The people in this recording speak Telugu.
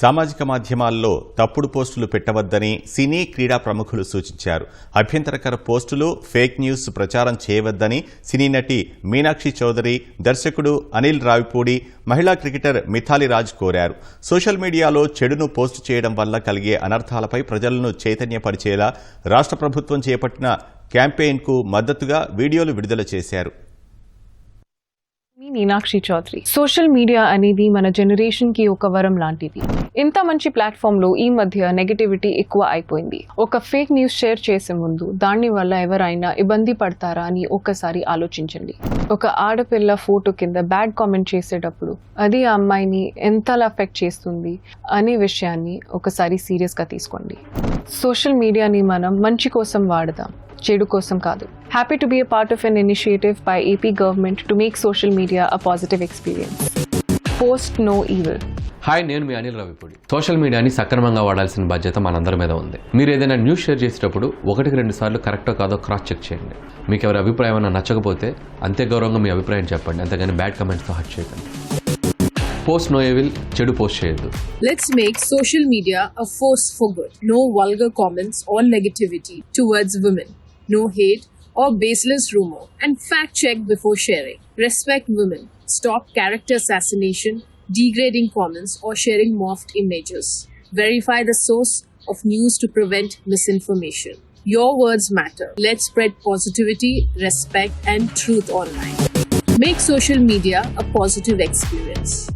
సామాజిక మాధ్యమాల్లో తప్పుడు పోస్టులు పెట్టవద్దని సినీ క్రీడా ప్రముఖులు సూచించారు. అభ్యంతరకర పోస్టులు ఫేక్ న్యూస్ ప్రచారం చేయవద్దని సినీ నటి మీనాక్షి చౌదరి దర్శకుడు అనిల్ రావిపూడి మహిళా క్రికెటర్ మిథాలి రాజ్ కోరారు. సోషల్ మీడియాలో చెడును పోస్టు చేయడం వల్ల కలిగే అనర్థాలపై ప్రజలను చైతన్యపరిచేలా రాష్ట్ర ప్రభుత్వం చేపట్టిన క్యాంపెయిన్కు మద్దతుగా వీడియోలు విడుదల చేశారు. మీనాక్షి చౌదరి. సోషల్ మీడియా అనేది మన జనరేషన్కి ఒక వరం లాంటిది. ఇంత మంచి ప్లాట్ఫామ్లో ఈ మధ్య నెగటివిటీ ఎక్కువ అయిపోయింది. ఒక ఫేక్ న్యూస్ షేర్ చేసే ముందు దాని వల్ల ఎవరైనా ఇబ్బంది పడతారా అని ఒక్కసారి ఆలోచించండి. ఒక ఆడపిల్ల ఫోటో కింద బ్యాడ్ కామెంట్ చేసేటప్పుడు అది ఆ అమ్మాయిని ఎంతలా అఫెక్ట్ చేస్తుంది? అనే విషయాన్ని ఒకసారి సీరియస్గా తీసుకోండి. సోషల్ మీడియాని మనం మంచి కోసం వాడదాం. చెడు కోసం కాదు. Happy to be a part of an initiative by AP government to make social media a positive experience post no evil hi నేను మీ అనిల్ రవిపూడి సోషల్ మీడియాని సక్రమంగా వాడాల్సిన బాధ్యత మనందరి మీద ఉంది. మీరు ఏదైనా న్యూస్ షేర్ చేసేటప్పుడు ఒకటికి రెండు సార్లు కరెక్టో కాదో క్రాస్ చెక్ చేయండి. మీకు ఎవరి అభిప్రాయం ఏమైనా నచ్చకపోతే అంతే గౌరవంగా మీ అభిప్రాయం చెప్పండి. అంతేగాని బ్యాడ్ కమెంట్స్తో హట్ చేయకండి. పోస్ట్ నో ఏవిల్ చెడు పోస్ట్ చేయొద్దు. Let's make social media a force for good. No vulgar comments or negativity towards women. No hate or baseless rumor. And fact check before sharing. Respect women. Stop character assassination, degrading comments, or sharing morphed images. Verify the source of news to prevent misinformation. Your words matter. Let's spread positivity, respect, and truth online. Make social media a positive experience.